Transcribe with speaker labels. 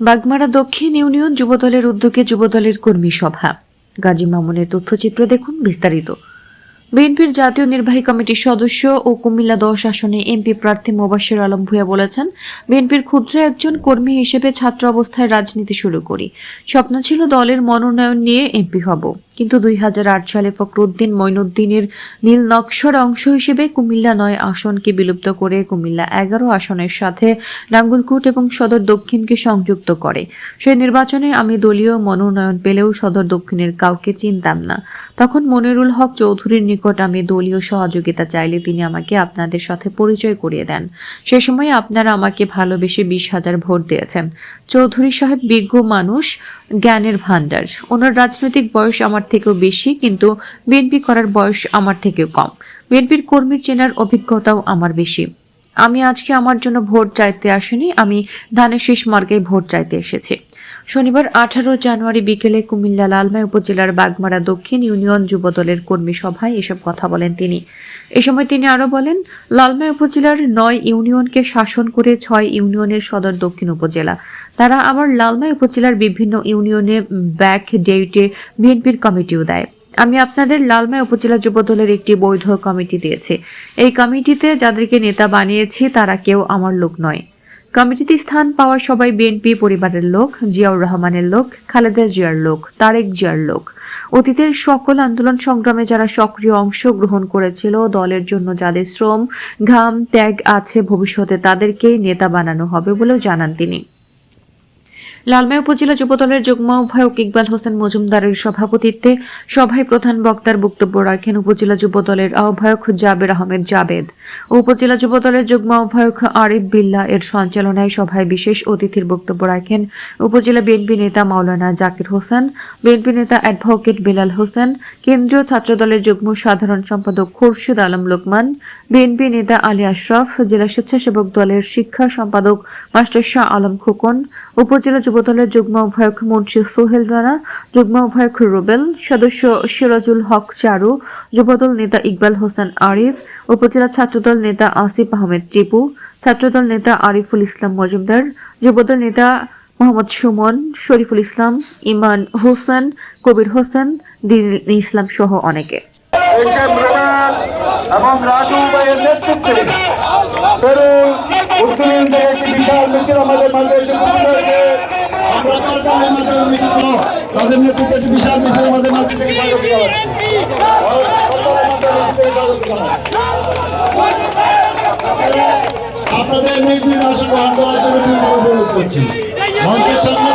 Speaker 1: বাগমারা দক্ষিণ ইউনিয়ন যুবদলের উদ্যোগে যুবদলের কর্মী সভা। গাজী মামুনের তথ্যচিত্র দেখুন বিস্তারিত। বিএনপির জাতীয় নির্বাহী কমিটির সদস্য ও কুমিল্লা দশ আসনে এমপি প্রার্থী মোবাশ্বের আলম ভূয়া বলেছেন, বিএনপির ক্ষুদ্র একজন কর্মী হিসেবে ছাত্র অবস্থায় রাজনীতি শুরু করি। স্বপ্ন ছিল দলের মনোনয়ন নিয়ে এমপি হব। কিন্তু দুই হাজার আট সালে ফখরুদ্দিন মঈনুদ্দিনের নীল নকশার অংশ হিসেবে কুমিল্লা নয় আসনকে বিলুপ্ত করে কুমিল্লা এগারো আসনের সাথে নাঙ্গলকোট এবং সদর দক্ষিণকে সংযুক্ত করে। সেই নির্বাচনে আমি দলীয় মনোনয়ন পেলেও সদর দক্ষিণের কাউকে চিনতাম না। তখন মনিরুল হক চৌধুরীর নিকট আমি দলীয় সহযোগিতা চাইলে তিনি আমাকে আপনাদের সাথে পরিচয় করিয়ে দেন। সে সময় আপনারা আমাকে ভালোবেসে বিশ হাজার ভোট দিয়েছেন। চৌধুরী সাহেব বিজ্ঞ মানুষ, জ্ঞানের ভান্ডার ওনার রাজনৈতিক বয়স আমার থেকেও বেশি, কিন্তু বিএনপি করার বয়স আমার থেকেও কম। বিএনপির কর্মীর চেনার অভিজ্ঞতাও আমার বেশি। আমি আজকে আমার জন্য ভোট চাইতে আসিনি, আমি ধানের শেষ মার্গে ভোট চাইতে এসেছি। শনিবার আঠারো জানুয়ারি বিকেলে কুমিল্লা লালমাই উপজেলার বাগমারা দক্ষিণ ইউনিয়ন যুবদলের কর্মী সভায় এসব কথা বলেন তিনি। এ সময় তিনি আরও বলেন, লালমাই উপজেলার নয় ইউনিয়নকে শাসন করে ছয় ইউনিয়নের সদর দক্ষিণ উপজেলা। তারা আবার লালমাই উপজেলার বিভিন্ন ইউনিয়নে ব্যাক ডেটে বিএনপির কমিটিও দেয়। আমি আপনাদের লালমাই উপজেলা যুবদলের একটি বৈধ কমিটি দিয়েছি। এই কমিটিতে যাদেরকে নেতা বানিয়েছি তারা কেউ আমার লোক নয়। কমিটিতে স্থান পাওয়া সবাই বিএনপি পরিবারের লোক, জিয়াউর রহমানের লোক, খালেদা জিয়ার লোক, তারেক জিয়ার লোক। অতীতের সকল আন্দোলন সংগ্রামে যারা সক্রিয় অংশ গ্রহণ করেছিল, দলের জন্য যাদের শ্রম, ঘাম, ত্যাগ আছে ভবিষ্যতে তাদেরকেই নেতা বানানো হবে বলেও জানান তিনি। লালমাই উপজেলা যুবদলের যুগ্ম আহ্বায়ক ইকবাল হোসেন মজুমদারের সভাপতিত্বে সভায় প্রধান বক্তার বক্তব্য রাখেন উপজেলা যুবদলের আহ্বায়ক জাবের আহমেদ জাবেদ উপজেলা যুবদলের যুগ্ম আহ্বায়ক আরিফ বিল্লা এর সঞ্চালনায় সভায় বিশেষ অতিথির বক্তব্য রাখেন উপজেলা বিএনপি নেতা মাওলানা জাকির হোসেন, বিএনপি নেতা অ্যাডভোকেট বিলাল হোসেন, কেন্দ্রীয় ছাত্রদলের যুগ্ম সাধারণ সম্পাদক খুরশিদ আলম লোকমান, বিএনপি নেতা আলী আশরাফ, জেলা স্বেচ্ছাসেবক দলের শিক্ষা সম্পাদক মাস্টার শাহ আলম খোকন, উপজেলা যুবদলের যুগ্ম আহ্বায়ক মুন্সি সোহেল রানা, যুগ্ম আহ্বায়ক রুবেল, সদস্য সিরাজুল হক চারু, যুবদল নেতা ইকবাল হোসেন আরিফ, উপজেলা ছাত্রদল নেতা আসিফ আহমেদ টিপু, ছাত্রদল নেতা আরিফুল ইসলাম মজুমদার, যুবদল নেতা মোহাম্মদ সুমন, শরীফুল ইসলাম ইমান হোসেন, কবির হোসেন, দিন ইসলাম সহ অনেকে।
Speaker 2: এবং রাজু ভাইয়ের নেতৃত্বে পেরুল একটি বিশাল মিছিল আমাদের মাঝে মিছিল তাদের নেতৃত্বে একটি বিশাল মিছিল আমাদের মাঝে থেকে। আপনাদের নিজ নিজ আসন করছি মঞ্চের সামনে